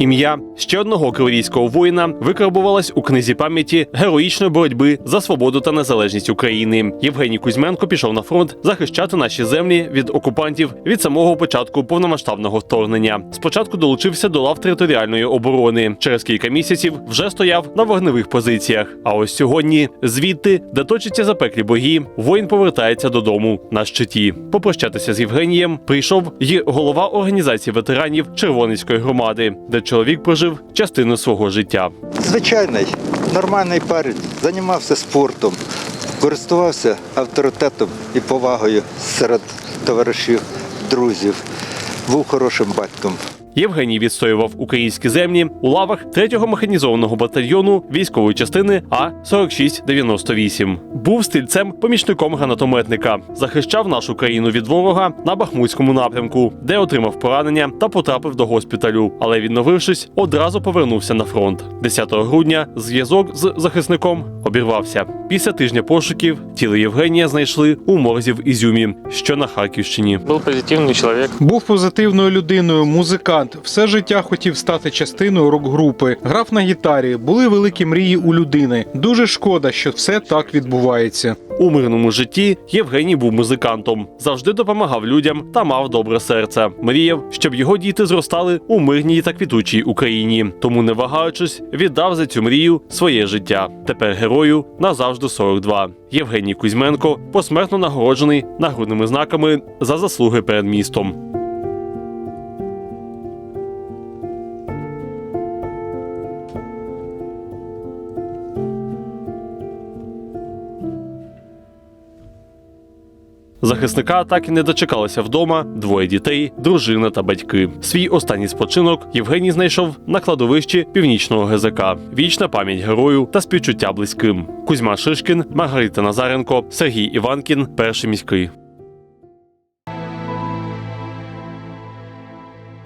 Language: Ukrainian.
Ім'я ще одного криворізького воїна викарбувалось у книзі пам'яті героїчної боротьби за свободу та незалежність України. Євгеній Кузьменко пішов на фронт захищати наші землі від окупантів від самого початку повномасштабного вторгнення. Спочатку долучився до лав територіальної оборони. Через кілька місяців вже стояв на вогневих позиціях. А ось сьогодні, звідти, де точаться запеклі бої, воїн повертається додому на щиті. Попрощатися з Євгенієм прийшов і голова організації ветеранів Червоницької громади, де чоловік прожив частину свого життя. Звичайний, нормальний парень, займався спортом, користувався авторитетом і повагою серед товаришів, друзів, був хорошим батьком. Євгеній відстоював українські землі у лавах 3-го механізованого батальйону військової частини А 4698 Був стрільцем помічником гранатометника, захищав нашу країну від ворога на Бахмутському напрямку, де отримав поранення та потрапив до госпіталю. Але відновившись, одразу повернувся на фронт. 10 грудня зв'язок з захисником обірвався. Після тижня пошуків тіло Євгенія знайшли у морзі в Ізюмі, що на Харківщині. Был позитивный человек. Був позитивною людиною, музикант. Все життя хотів стати частиною рок-групи. Грав на гітарі, були великі мрії у людини. Дуже шкода, що все так відбувається. У мирному житті Євгеній був музикантом, завжди допомагав людям та мав добре серце. Мріяв, щоб його діти зростали у мирній та квітучій Україні. Тому, не вагаючись, віддав за цю мрію своє життя. Тепер герою назавжди 42. Євгеній Кузьменко посмертно нагороджений нагрудними знаками за заслуги перед містом. Захисника так і не дочекалися вдома двоє дітей, дружина та батьки. Свій останній спочинок Євгеній знайшов на кладовищі північного ГЗК. Вічна пам'ять герою та співчуття близьким. Кузьма Шишкін, Маргарита Назаренко, Сергій Іванкін, перший міський.